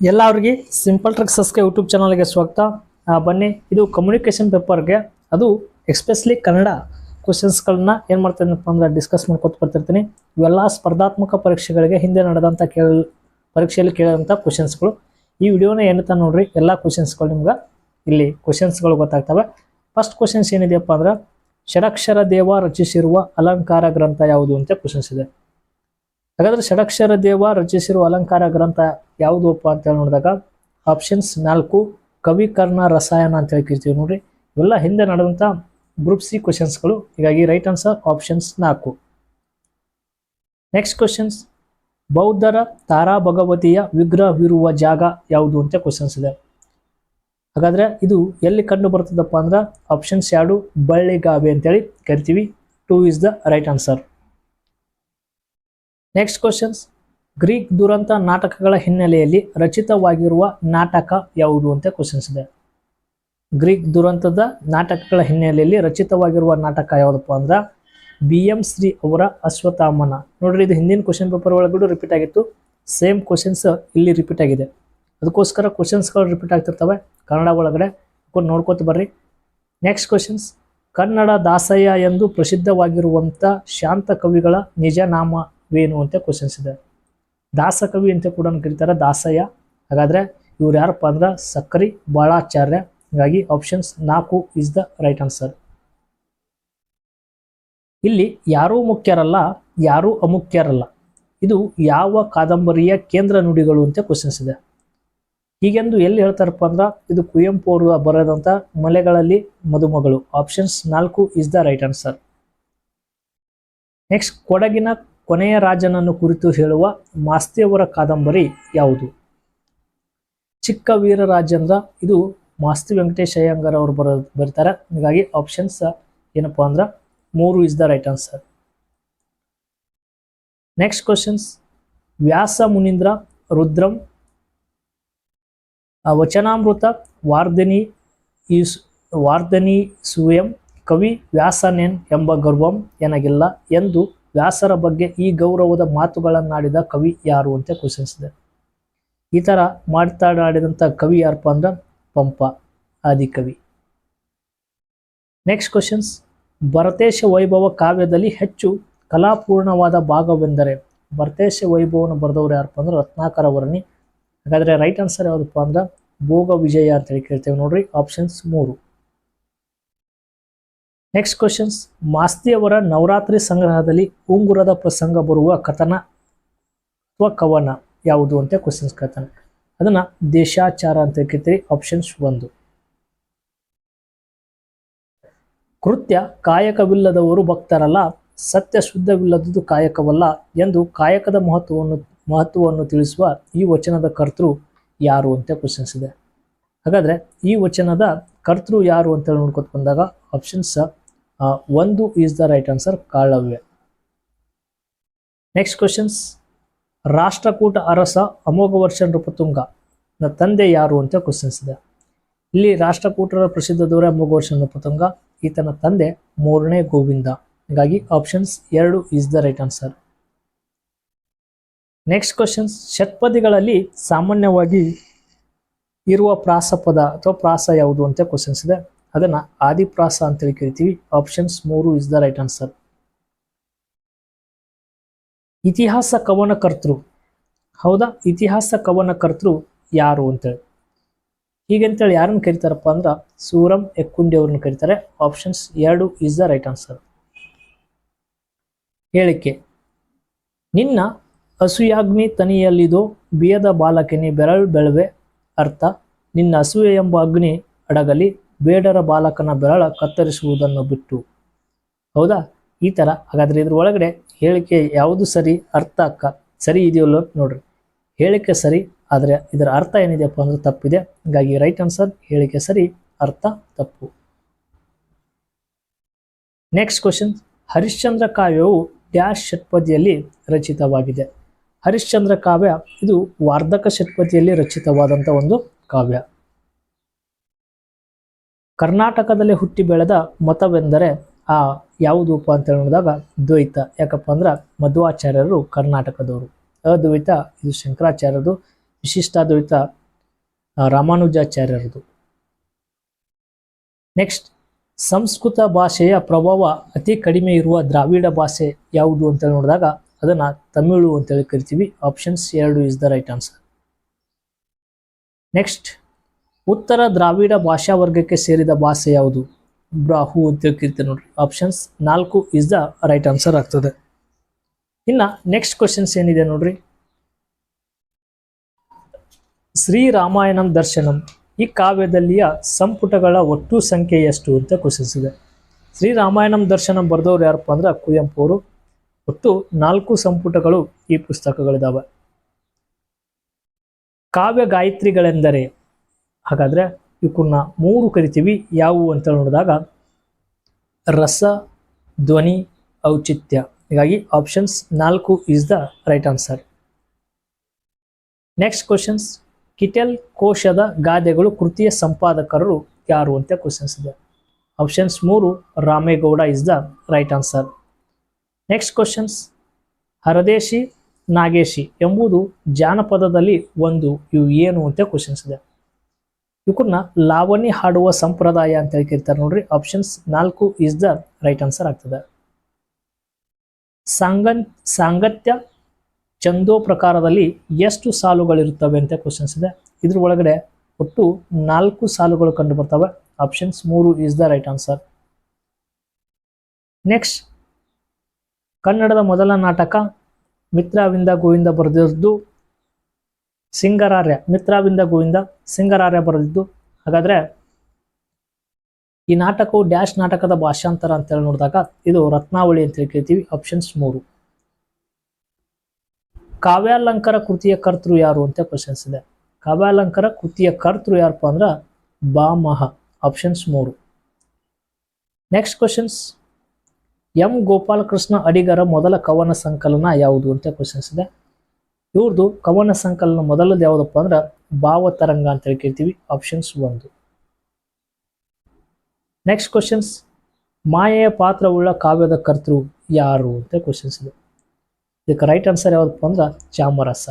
ಎಲ್ಲ ಅವ್ರಿಗೆ simple ಟ್ರಿಕ್ಸಸ್ಗೆ YouTube ಚಾನಲ್ಗೆ ಸ್ವಾಗತ. ಬನ್ನಿ, ಇದು ಕಮ್ಯುನಿಕೇಶನ್ ಪೇಪರ್ಗೆ ಅದು ಎಕ್ಸ್ಪೆಷಲಿ ಕನ್ನಡ ಕ್ವಶನ್ಸ್ಗಳನ್ನ ಏನು ಮಾಡ್ತೀನಪ್ಪ ಅಂದ್ರೆ ಡಿಸ್ಕಸ್ ಮಾಡ್ಕೊತ ಬರ್ತಿರ್ತೀನಿ. ಇವೆಲ್ಲ ಸ್ಪರ್ಧಾತ್ಮಕ ಪರೀಕ್ಷೆಗಳಿಗೆ ಹಿಂದೆ ನಡೆದಂಥ ಕೇಳ, ಪರೀಕ್ಷೆಯಲ್ಲಿ ಕೇಳಿದಂಥ ಕ್ವಶನ್ಸ್ಗಳು ಈ ವಿಡಿಯೋನ ಏನಂತ ನೋಡ್ರಿ, ಎಲ್ಲ ಕ್ವಶನ್ಸ್ಗಳು ನಿಮ್ಗೆ ಇಲ್ಲಿ ಕ್ವಶನ್ಸ್ಗಳು ಗೊತ್ತಾಗ್ತವೆ. ಫಸ್ಟ್ ಕ್ವಶನ್ಸ್ ಏನಿದೆಯಪ್ಪ ಅಂದ್ರೆ ಷಡಕ್ಷರ ದೇವ ರಚಿಸಿರುವ ಅಲಂಕಾರ ಗ್ರಂಥ ಯಾವುದು? ಅಂತ ಕ್ವಶನ್ಸ್ ಇದೆ. ಹಾಗಾದ್ರೆ ಷಡಕ್ಷರ ದೇವ ರಚಿಸಿರುವ ಅಲಂಕಾರ ಗ್ರಂಥ ಯಾವುದಪ್ಪ ಅಂತ ಹೇಳಿ ನೋಡಿದಾಗ ಆಪ್ಷನ್ಸ್ ನಾಲ್ಕು, ಕವಿ ಕರ್ಣ ರಸಾಯನ ಅಂತ ಹೇಳಿ ಕರಿತೀವಿ ನೋಡ್ರಿ. ಇವೆಲ್ಲ ಹಿಂದೆ ನಡೆದಂಥ ಗ್ರೂಪ್ ಸಿ ಕ್ವಶನ್ಸ್ಗಳು ಹೀಗಾಗಿ ರೈಟ್ ಆನ್ಸರ್ ಆಪ್ಷನ್ಸ್ ನಾಲ್ಕು. ನೆಕ್ಸ್ಟ್ ಕ್ವಶನ್ಸ್ ಬೌದ್ಧರ ತಾರಾ ಭಗವತಿಯ ವಿಗ್ರಹವಿರುವ ಜಾಗ ಯಾವುದು ಅಂತ ಕ್ವಶನ್ಸ್ ಇದೆ. ಹಾಗಾದ್ರೆ ಇದು ಎಲ್ಲಿ ಕಂಡು ಬರ್ತದಪ್ಪ ಅಂದ್ರೆ ಆಪ್ಷನ್ಸ್ ಎರಡು, ಬಳ್ಳಿಗಾವೆ ಅಂತೇಳಿ ಕರಿತೀವಿ. Two is the right answer next questions Greek ದುರಂತ ನಾಟಕಗಳ ಹಿನ್ನೆಲೆಯಲ್ಲಿ ರಚಿತವಾಗಿರುವ ನಾಟಕ ಯಾವುದು ಅಂತ ಕ್ವಶನ್ಸ್ ಇದೆ. ಗ್ರೀಕ್ ದುರಂತದ ನಾಟಕಗಳ ಹಿನ್ನೆಲೆಯಲ್ಲಿ ರಚಿತವಾಗಿರುವ ನಾಟಕ ಯಾವುದಪ್ಪ ಅಂದ್ರೆ ಬಿ ಎಂ ಶ್ರೀ ಅವರ ಅಶ್ವತ್ಥಾಮನ. ನೋಡ್ರಿ, ಇದು ಹಿಂದಿನ ಕ್ವಶನ್ ಪೇಪರ್ ಒಳಗಡೆ ರಿಪೀಟ್ ಆಗಿತ್ತು. ಸೇಮ್ ಕ್ವಶನ್ಸ್ ಇಲ್ಲಿ ರಿಪೀಟ್ ಆಗಿದೆ. ಅದಕ್ಕೋಸ್ಕರ ಕ್ವಶನ್ಸ್ಗಳು ರಿಪೀಟ್ ಆಗ್ತಿರ್ತವೆ. ಕನ್ನಡ ಒಳಗಡೆ ನೋಡ್ಕೋತ ಬರ್ರಿ. ನೆಕ್ಸ್ಟ್ ಕ್ವಶನ್ಸ್ ಕನ್ನಡ ದಾಸಯ್ಯ ಎಂದು ಪ್ರಸಿದ್ಧವಾಗಿರುವಂಥ ಶಾಂತ ಕವಿಗಳ ನಿಜ ನಾಮವೇನು ಅಂತ ಕ್ವಶನ್ಸ್ ಇದೆ. ದಾಸಕವಿ ಅಂತ ಕೂಡ ಕರೀತಾರೆ, ದಾಸಯ್ಯ. ಹಾಗಾದ್ರೆ ಇವ್ರು ಯಾರಪ್ಪ ಅಂದ್ರೆ ಸಕ್ಕರಿ, ಬಾಳಾಚಾರ್ಯ. ಹಾಗಾಗಿ ಆಪ್ಷನ್ಸ್ ನಾಲ್ಕು ಇಸ್ ದ ರೈಟ್ ಆನ್ಸರ್ ಇಲ್ಲಿ ಯಾರೂ ಮುಖ್ಯರಲ್ಲ, ಯಾರೂ ಅಮುಖ್ಯರಲ್ಲ. ಇದು ಯಾವ ಕಾದಂಬರಿಯ ಕೇಂದ್ರ ನುಡಿಗಳು ಅಂತ ಕ್ವಶನ್ಸ್ ಇದೆ. ಹೀಗೆಂದು ಎಲ್ಲಿ ಹೇಳ್ತಾರಪ್ಪ ಅಂದ್ರೆ ಇದು ಕುವೆಂಪು ಅವರು ಬರೆದಂತ ಮಲೆಗಳಲ್ಲಿ ಮದುಮಗಳು. ಆಪ್ಷನ್ಸ್ ನಾಲ್ಕು is the right answer next ಕೊಡಗಿನ ಕೊನೆಯ ರಾಜನನ್ನು ಕುರಿತು ಹೇಳುವ ಮಾಸ್ತಿಯವರ ಕಾದಂಬರಿ ಯಾವುದು? ಚಿಕ್ಕ ವೀರ ರಾಜೇಂದ್ರ ಇದು ಮಾಸ್ತಿ ವೆಂಕಟೇಶ್ ಅಯ್ಯಂಗಾರ್ ಅವರು ಬರ, ಬರ್ತಾರೆ. ಹೀಗಾಗಿ ಆಪ್ಷನ್ಸ್ ಏನಪ್ಪಾ ಅಂದ್ರೆ ಮೂರು is the right answer next questions Vyasa Munindra, ರುದ್ರಂ ವಚನಾಮೃತ, ವಾರ್ಧನಿ, ಈಸ್, ವಾರ್ಧನಿ ಸುಯಂ ಕವಿ ವ್ಯಾಸನೇನ್ ಎಂಬ ಗರ್ವಂ ಏನಾಗಿಲ್ಲ ಎಂದು ವ್ಯಾಸರ ಬಗ್ಗೆ ಈ ಗೌರವದ ಮಾತುಗಳನ್ನಾಡಿದ ಕವಿ ಯಾರು ಅಂತ ಕ್ವಶನ್ಸ್ ಇದೆ ಈ ಥರ ಮಾತಾಡಾಡಿದಂಥ ಕವಿ ಯಾರಪ್ಪ ಅಂದ್ರೆ ಪಂಪ ಆದಿಕವಿ ನೆಕ್ಸ್ಟ್ ಕ್ವಶನ್ಸ್ ಭರತೇಶ ವೈಭವ ಕಾವ್ಯದಲ್ಲಿ ಹೆಚ್ಚು ಕಲಾಪೂರ್ಣವಾದ ಭಾಗವೆಂದರೆ ಭರತೇಶ ವೈಭವನ ಬರೆದವರು ಯಾರಪ್ಪ ಅಂದ್ರೆ ರತ್ನಾಕರ ವರ್ಣಿ. ಹಾಗಾದರೆ ರೈಟ್ ಆನ್ಸರ್ ಯಾವುದಪ್ಪ ಅಂದ್ರೆ ಭೋಗ ವಿಜಯ ಅಂತ ಹೇಳಿ ಕೇಳ್ತೇವೆ ನೋಡ್ರಿ ಆಪ್ಷನ್ಸ್ ಮೂರು. ನೆಕ್ಸ್ಟ್ ಕ್ವಶನ್ಸ್ ಮಾಸ್ತಿಯವರ ನವರಾತ್ರಿ ಸಂಗ್ರಹದಲ್ಲಿ ಉಂಗುರದ ಪ್ರಸಂಗ ಬರುವ ಕಥನ ಅಥವಾ ಕವನ ಯಾವುದು ಅಂತ ಕ್ವಶನ್ಸ್ ಕೇಳ್ತಾನೆ. ಅದನ್ನ ದೇಶಾಚಾರ ಅಂತ ಕೇಳ್ತೀರಿ. ಆಪ್ಷನ್ಸ್ ಒಂದು. ಕೃತ್ಯ ಕಾಯಕವಿಲ್ಲದವರು ಭಕ್ತರಲ್ಲ, ಸತ್ಯ ಶುದ್ಧವಿಲ್ಲದುದು ಕಾಯಕವಲ್ಲ ಎಂದು ಕಾಯಕದ ಮಹತ್ವವನ್ನು ಮಹತ್ವವನ್ನು ತಿಳಿಸುವ ಈ ವಚನದ ಕರ್ತೃ ಯಾರು ಅಂತ ಕ್ವಶನ್ಸ್ ಇದೆ. ಹಾಗಾದ್ರೆ ಈ ವಚನದ ಕರ್ತೃ ಯಾರು ಅಂತ ನೋಡ್ಕೊತ ಬಂದಾಗ ಆಪ್ಷನ್ಸ್ ಒಂದು ಈಸ್ ದ ರೈಟ್ ಆನ್ಸರ್ ಕಾಳವ್ಯ ನೆಕ್ಸ್ಟ್ ಕ್ವಶನ್ಸ್ ರಾಷ್ಟ್ರಕೂಟ ಅರಸ ಅಮೋಘ ವರ್ಷ ನೃಪತುಂಗ ನ ತಂದೆ ಯಾರು ಅಂತ ಕ್ವಶನ್ಸ್ ಇದೆ. ಇಲ್ಲಿ ರಾಷ್ಟ್ರಕೂಟರ ಪ್ರಸಿದ್ಧ ದೂರ ಅಮೋಘ ವರ್ಷ ನೃಪತುಂಗ ಈತನ ತಂದೆ ಮೂರನೇ ಗೋವಿಂದ. ಹಾಗಾಗಿ ಆಪ್ಷನ್ಸ್ ಎರಡು is the right answer next questions ಷಟ್ಪದಿಗಳಲ್ಲಿ ಸಾಮಾನ್ಯವಾಗಿ ಇರುವ ಪ್ರಾಸಪದ ಅಥವಾ ಪ್ರಾಸ ಯಾವುದು ಅಂತ ಕ್ವಶನ್ಸ್ ಇದೆ. ಅದನ್ನ ಆದಿಪ್ರಾಸ ಅಂತೇಳಿ ಕರಿತೀವಿ. ಆಪ್ಷನ್ಸ್ ಮೂರು ಇಸ್ ದ ರೈಟ್ ಆನ್ಸರ್ ಇತಿಹಾಸ ಕವನ ಕರ್ತೃ ಹೌದಾ? ಇತಿಹಾಸ ಕವನ ಕರ್ತೃ ಯಾರು ಅಂತೇಳಿ ಹೀಗಂತೇಳಿ ಯಾರನ್ನು ಕರಿತಾರಪ್ಪ ಅಂದ್ರೆ ಸೂರಂ ಎಕ್ಕುಂಡಿ ಅವ್ರನ್ನ ಕರೀತಾರೆ. ಆಪ್ಷನ್ಸ್ ಎರಡು ಇಸ್ ದ ರೈಟ್ ಆನ್ಸರ್ ಹೇಳಿಕೆ. ನಿನ್ನ ಅಸೂಯಾಗ್ನಿ ತನಿಯಲ್ಲಿದೋ ಬಿಯದ ಬಾಲಕನಿ ಬೆರಳು ಬೆಳವೆ ಅರ್ಥ. ನಿನ್ನ ಅಸೂಯೆ ಎಂಬ ಅಗ್ನಿ ಅಡಗಲಿ. ಬೇಡರ ಬಾಲಕನ ಬೆರಳ ಕತ್ತರಿಸುವುದನ್ನು ಬಿಟ್ಟು. ಹೌದಾ? ಈ ಥರ ಹಾಗಾದ್ರೆ ಇದ್ರ ಒಳಗಡೆ ಹೇಳಿಕೆ ಯಾವುದು ಸರಿ, ಅರ್ಥ ಅಕ್ಕ? ಸರಿ ಇದೆಯಲ್ಲೋ ನೋಡ್ರಿ. ಹೇಳಿಕೆ ಸರಿ, ಆದರೆ ಇದರ ಅರ್ಥ ಏನಿದೆಯಪ್ಪ ಅಂದ್ರೆ ತಪ್ಪಿದೆ. ಹೀಗಾಗಿ ರೈಟ್ ಆನ್ಸರ್ ಹೇಳಿಕೆ ಸರಿ, ಅರ್ಥ ತಪ್ಪು. ನೆಕ್ಸ್ಟ್ ಕ್ವಶನ್ ಹರಿಶ್ಚಂದ್ರ ಕಾವ್ಯವು ಡ್ಯಾಶ್ ಷಟ್ಪದಿಯಲ್ಲಿ ರಚಿತವಾಗಿದೆ. ಹರಿಶ್ಚಂದ್ರ ಕಾವ್ಯ, ಇದು ವಾರ್ಧಕ ಷಟ್ಪದಿಯಲ್ಲಿ ರಚಿತವಾದಂಥ ಒಂದು ಕಾವ್ಯ. ಕರ್ನಾಟಕದಲ್ಲಿ ಹುಟ್ಟಿ ಬೆಳೆದ ಮತವೆಂದರೆ ಆ ಯಾವುದಪ್ಪ ಅಂತ ನೋಡಿದಾಗ ದ್ವೈತ. ಯಾಕಪ್ಪ ಅಂದ್ರೆ ಮಧ್ವಾಚಾರ್ಯರು ಕರ್ನಾಟಕದವರು. ಅದ್ವೈತ ಇದು ಶಂಕರಾಚಾರ್ಯರದು, ವಿಶಿಷ್ಟಾದ್ವೈತ ರಾಮಾನುಜಾಚಾರ್ಯರದು. ನೆಕ್ಸ್ಟ್ ಸಂಸ್ಕೃತ ಭಾಷೆಯ ಪ್ರಭಾವ ಅತಿ ಕಡಿಮೆ ಇರುವ ದ್ರಾವಿಡ ಭಾಷೆ ಯಾವುದು ಅಂತ ನೋಡಿದಾಗ ಅದನ್ನ ತಮಿಳು ಅಂತೇಳಿ ಕರಿತೀವಿ. ಆಪ್ಷನ್ಸ್ ಎರಡು is the right answer next ಉತ್ತರ ದ್ರಾವಿಡ ಭಾಷಾ ವರ್ಗಕ್ಕೆ ಸೇರಿದ ಭಾಷೆ ಯಾವುದು? ಬ್ರಾಹು ಅಂತ ಕೀರ್ತಿ ನೋಡ್ರಿ. ಆಪ್ಷನ್ಸ್ ನಾಲ್ಕು ಇಸ್ ದ ರೈಟ್ ಆನ್ಸರ್ ಆಗ್ತದೆ. ಇನ್ನ ನೆಕ್ಸ್ಟ್ ಕ್ವಶನ್ಸ್ ಏನಿದೆ ನೋಡ್ರಿ? ಶ್ರೀರಾಮಾಯಣಂ ದರ್ಶನಂ. ಈ ಕಾವ್ಯದಲ್ಲಿಯ ಸಂಪುಟಗಳ ಒಟ್ಟು ಸಂಖ್ಯೆ ಎಷ್ಟು ಅಂತ ಕ್ವಶನ್ಸ್ ಇದೆ. ಶ್ರೀರಾಮಾಯಣಂ ದರ್ಶನಂ ಬರೆದವ್ರು ಯಾರಪ್ಪ ಅಂದ್ರೆ ಕುವೆಂಪು ಅವರು. ಒಟ್ಟು ನಾಲ್ಕು ಸಂಪುಟಗಳು ಈ ಪುಸ್ತಕಗಳಿದಾವೆ. ಕಾವ್ಯ ಗಾಯತ್ರಿಗಳೆಂದರೆ ಹಾಗಾದ್ರೆ ಇವಕ್ಕನ್ನ ಮೂರು ಕರಿತೀವಿ. ಯಾವುವು ಅಂತ ನೋಡಿದಾಗ ರಸ, ಧ್ವನಿ, ಔಚಿತ್ಯ. ಹೀಗಾಗಿ ಆಪ್ಷನ್ಸ್ ನಾಲ್ಕು is the right answer next questions Kittel ಕೋಶದ ಗಾದೆಗಳು ಕೃತಿಯ ಸಂಪಾದಕರು ಯಾರು ಅಂತ ಕ್ವಶನ್ಸ್ ಇದೆ. ಆಪ್ಷನ್ಸ್ ಮೂರು, Ramegowda is the right answer next questions Haradeshi, Nageshi ಎಂಬುದು ಜಾನಪದದಲ್ಲಿ ಒಂದು, ಇವು ಏನು ಅಂತ ಕ್ವಶನ್ಸ್ ಇದೆ. ಇವಕ್ಕನ್ನ ಲಾವಣಿ ಹಾಡುವ ಸಂಪ್ರದಾಯ ಅಂತ ಹೇಳಿ ಕೇಳ್ತಾರೆ ನೋಡ್ರಿ. ಆಪ್ಷನ್ಸ್ ನಾಲ್ಕು ಇಸ್ ದ ರೈಟ್ ಆನ್ಸರ್ ಆಗ್ತದೆ. ಸಾಂಗನ್, ಸಾಂಗತ್ಯ ಚಂದೋ ಪ್ರಕಾರದಲ್ಲಿ ಎಷ್ಟು ಸಾಲುಗಳಿರುತ್ತವೆ ಅಂತ ಕ್ವಶನ್ಸ್ ಇದೆ. ಇದ್ರ ಒಳಗಡೆ ಒಟ್ಟು ನಾಲ್ಕು ಸಾಲುಗಳು ಕಂಡು ಬರ್ತವೆ ಆಪ್ಷನ್ಸ್ ಮೂರು is the right answer next ಕನ್ನಡದ ಮೊದಲ ನಾಟಕ ಮಿತ್ರವಿಂದ ಗೋವಿಂದ ಬರೆದಿದ್ದು ಸಿಂಗರಾರ್ಯ ಮಿತ್ರಾವಿಂದ ಗೋವಿಂದ ಸಿಂಗರಾರ್ಯ ಬರೆದಿದ್ದು. ಹಾಗಾದ್ರೆ ಈ ನಾಟಕವು ಡ್ಯಾಶ್ ನಾಟಕದ ಭಾಷಾಂತರ ಅಂತೇಳಿ ನೋಡಿದಾಗ ಇದು ರತ್ನಾವಳಿ ಅಂತ ಹೇಳಿ ಕೇಳ್ತೀವಿ ಆಪ್ಷನ್ಸ್ ಮೂರು. ಕಾವ್ಯಾಲಂಕಾರ ಕೃತಿಯ ಕರ್ತೃ ಯಾರು ಅಂತ ಕ್ವಶನ್ಸ್ ಇದೆ ಕಾವ್ಯಾಲಂಕಾರ ಕೃತಿಯ ಕರ್ತೃ ಯಾರಪ್ಪ ಅಂದ್ರ ಬಾಮಹ ಆಪ್ಷನ್ಸ್ ಮೂರು. ನೆಕ್ಸ್ಟ್ ಕ್ವಶನ್ಸ್ ಎಂ ಗೋಪಾಲಕೃಷ್ಣ ಅಡಿಗರ ಮೊದಲ ಕವನ ಸಂಕಲನ ಯಾವುದು ಅಂತ ಕ್ವಶನ್ಸ್ ಇದೆ ಇವ್ರದ್ದು ಕವನ ಸಂಕಲನ ಮೊದಲದು ಯಾವುದಪ್ಪ ಅಂದ್ರೆ ಭಾವತರಂಗ ಅಂತ ಹೇಳಿ ಕೇಳ್ತೀವಿ ಆಪ್ಷನ್ಸ್ ಒಂದು. ನೆಕ್ಸ್ಟ್ ಕ್ವಶನ್ಸ್ ಮಾಯೆಯ ಪಾತ್ರವುಳ್ಳ ಕಾವ್ಯದ ಕರ್ತೃ ಯಾರು ಅಂತ ಕ್ವಶನ್ಸ್ ಇದೆ. ಇದಕ್ಕೆ ರೈಟ್ ಆನ್ಸರ್ ಯಾವುದಪ್ಪ ಅಂದ್ರೆ ಚಾಮರಸ.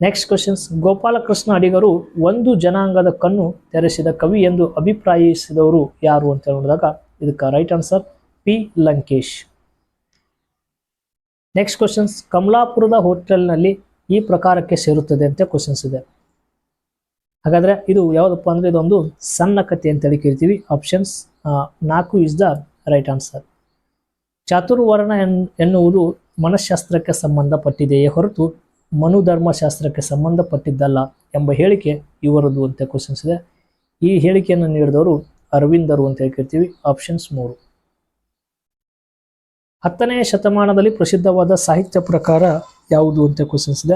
ನೆಕ್ಸ್ಟ್ ಕ್ವಶನ್ಸ್ ಗೋಪಾಲಕೃಷ್ಣ ಅಡಿಗರು ಒಂದು ಜನಾಂಗದ ಕಣ್ಣು ತೆರೆಸಿದ ಕವಿ ಎಂದು ಅಭಿಪ್ರಾಯಿಸಿದವರು ಯಾರು ಅಂತ ನೋಡಿದಾಗ ಇದಕ್ಕೆ right answer P Lankesh. Next questions ಕಮಲಾಪುರದ ಹೋಟೆಲ್ನಲ್ಲಿ ಈ ಪ್ರಕಾರಕ್ಕೆ ಸೇರುತ್ತದೆ ಅಂತ ಕ್ವಶನ್ಸ್ ಇದೆ. ಹಾಗಾದ್ರೆ ಇದು ಯಾವುದಪ್ಪ ಅಂದ್ರೆ ಇದೊಂದು ಸಣ್ಣ ಕಥೆ ಅಂತೇಳಿ ಕೇಳ್ತೀವಿ. ಆಪ್ಷನ್ಸ್ ನಾಲ್ಕು ಇಸ್ ದ ರೈಟ್ ಆನ್ಸರ್ ಚಾತುರ್ವರ್ಣ ಎನ್, ಎನ್ನುವುದು ಮನಃಶಾಸ್ತ್ರಕ್ಕೆ ಸಂಬಂಧಪಟ್ಟಿದೆಯೇ ಹೊರತು ಮನುಧರ್ಮಶಾಸ್ತ್ರಕ್ಕೆ ಸಂಬಂಧಪಟ್ಟಿದ್ದಲ್ಲ ಎಂಬ ಹೇಳಿಕೆ ಇವರದು ಅಂತ ಕ್ವಶನ್ಸ್ ಇದೆ. ಈ ಹೇಳಿಕೆಯನ್ನು ನೀಡಿದವರು ಅರವಿಂದರು ಅಂತ ಹೇಳಿ ಕೇಳ್ತೀವಿ. ಆಪ್ಷನ್ಸ್ ಮೂರು. ಹತ್ತನೆಯ ಶತಮಾನದಲ್ಲಿ ಪ್ರಸಿದ್ಧವಾದ ಸಾಹಿತ್ಯ ಪ್ರಕಾರ ಯಾವುದು ಅಂತ ಕ್ವಶನ್ಸ್ ಇದೆ.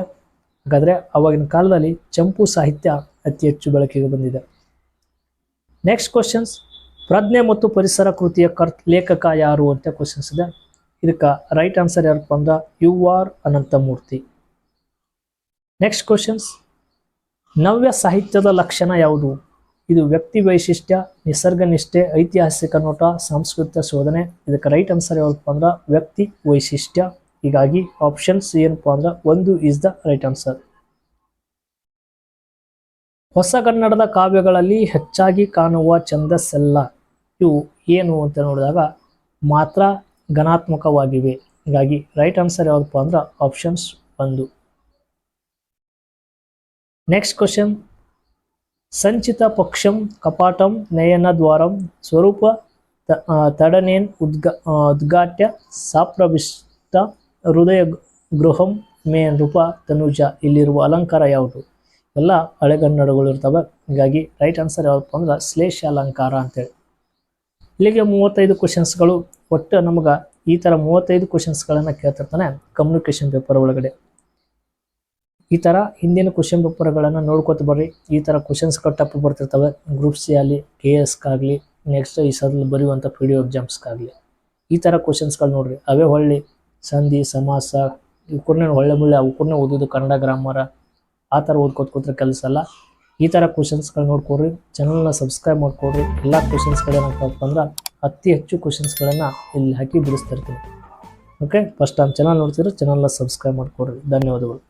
ಹಾಗಾದ್ರೆ ಅವಾಗಿನ ಕಾಲದಲ್ಲಿ ಚಂಪು ಸಾಹಿತ್ಯ ಅತಿ ಹೆಚ್ಚು ಬಳಕೆಗೆ ಬಂದಿದೆ. ನೆಕ್ಸ್ಟ್ ಕ್ವಶನ್ಸ್ ಪ್ರಜ್ಞೆ ಮತ್ತು ಪರಿಸರ ಕೃತಿಯ ಕರ್, ಲೇಖಕ ಯಾರು ಅಂತ ಕ್ವಶನ್ಸ್ ಇದೆ. ಇದಕ್ಕೆ ರೈಟ್ ಆನ್ಸರ್ ಯಾರಪ್ಪ ಅಂದ್ರೆ U R Ananthamurthy. Next questions ನವ್ಯ ಸಾಹಿತ್ಯದ ಲಕ್ಷಣ ಯಾವುದು? ಇದು ವ್ಯಕ್ತಿ ವೈಶಿಷ್ಟ್ಯ, ನಿಸರ್ಗ ನಿಷ್ಠೆ, ಐತಿಹಾಸಿಕ ನೋಟ, ಸಾಂಸ್ಕೃತಿಕ ಶೋಧನೆ. ಇದಕ್ಕೆ ರೈಟ್ ಆನ್ಸರ್ ಯಾವಪ್ಪ ಅಂದ್ರೆ ವ್ಯಕ್ತಿ ವೈಶಿಷ್ಟ್ಯ. ಹೀಗಾಗಿ ಆಪ್ಷನ್ಸ್ ಏನಪ್ಪ ಅಂದ್ರೆ ಒಂದು ಈಸ್ ದ ರೈಟ್ ಆನ್ಸರ್ ಹೊಸ ಕನ್ನಡದ ಕಾವ್ಯಗಳಲ್ಲಿ ಹೆಚ್ಚಾಗಿ ಕಾಣುವ ಛಂದಸ್ಸೆಲ್ಲ ಇವು ಏನು ಅಂತ ನೋಡಿದಾಗ ಮಾತ್ರ ಘನಾತ್ಮಕವಾಗಿವೆ. ಹೀಗಾಗಿ ರೈಟ್ ಆನ್ಸರ್ ಯಾವುದಪ್ಪ ಅಂದ್ರೆ ಆಪ್ಷನ್ಸ್ ಒಂದು. ನೆಕ್ಸ್ಟ್ ಕ್ವಶನ್ ಸಂಚಿತ ಪಕ್ಷಂ ಕಪಾಟಂ ನಯನ ದ್ವಾರಂ ಸ್ವರೂಪ ತಡನೇನ್ ಉದ್ಗ ಉದ್ಘಾಟ್ಯ ಸಾಪ್ರವಿಷ್ಟ ಹೃದಯ ಗೃಹಂ ಮೇ ರೂಪ ತನುಜ. ಇಲ್ಲಿರುವ ಅಲಂಕಾರ ಯಾವುದು? ಎಲ್ಲ ಹಳೆಗನ್ನಡಗಳು ಇರ್ತವೆ. ಹೀಗಾಗಿ ರೈಟ್ ಆನ್ಸರ್ ಯಾವಪ್ಪ ಅಂದ್ರೆ ಶ್ಲೇಷ ಅಲಂಕಾರ ಅಂತೇಳಿ. ಇಲ್ಲಿಗೆ ಮೂವತ್ತೈದು ಕ್ವಶನ್ಸ್ಗಳು ಒಟ್ಟು ನಮ್ಗೆ ಈ ಥರ ಮೂವತ್ತೈದು ಕ್ವಶನ್ಸ್ಗಳನ್ನು ಕೇಳ್ತಿರ್ತಾನೆ ಕಮ್ಯುನಿಕೇಷನ್ ಪೇಪರ್ ಒಳಗಡೆ. ಈ ಥರ ಹಿಂದಿನ ಕ್ವಶನ್ ಪೇಪರ್ಗಳನ್ನು ನೋಡ್ಕೊತ ಬರ್ರಿ. ಈ ಥರ ಕ್ವಶನ್ಸ್ ಟಪ್ ಬರ್ತಿರ್ತವೆ. ಗ್ರೂಪ್ ಸಿ ಆಗಲಿ ಕೆ ಎಸ್ಗಾಗಲಿ ನೆಕ್ಸ್ಟ್ ಈ ಸಲ ಬರೆಯುವಂಥ ಪಿ ಡಿ ಎಕ್ಸಾಮ್ಸ್ಗಾಗಲಿ ಈ ಥರ ಕ್ವಶನ್ಸ್ಗಳು ನೋಡ್ರಿ. ಅವೇ ಹೊಳ್ಳಿ, ಸಂಧಿ, ಸಮಾಸ ಇವಕ್ಕೂರ್ನೇ ಒಳ್ಳೆ ಮುಳ್ಳೆ ಅವಕ್ಕೂರ್ನೇ ಓದೋದು ಕನ್ನಡ ಗ್ರಾಮರ ಆ ಥರ ಓದ್ಕೋತ ಕೂತ್ರೆ ಕೆಲಸ ಅಲ್ಲ. ಈ ಥರ ಕ್ವಶನ್ಸ್ಗಳು ನೋಡ್ಕೊಡ್ರಿ ಚಾನಲ್ನ ಸಬ್ಸ್ಕ್ರೈಬ್ ಮಾಡ್ಕೊಡ್ರಿ ಎಲ್ಲ ಕ್ವಶನ್ಸ್ಗಳೇನಪ್ಪ ಅಂದ್ರೆ ಅತಿ ಹೆಚ್ಚು ಕ್ವಶನ್ಸ್ಗಳನ್ನು ಇಲ್ಲಿ ಹಾಕಿ ಬಿಡಿಸ್ತಿರ್ತೀನಿ ಓಕೆ ಫಸ್ಟ್ ಟೈಮ್ ಚಾನಲ್ ನೋಡ್ತಿದ್ರೆ ಚಾನಲ್ನ ಸಬ್ಸ್ಕ್ರೈಬ್ ಮಾಡ್ಕೊಡ್ರಿ ಧನ್ಯವಾದಗಳು.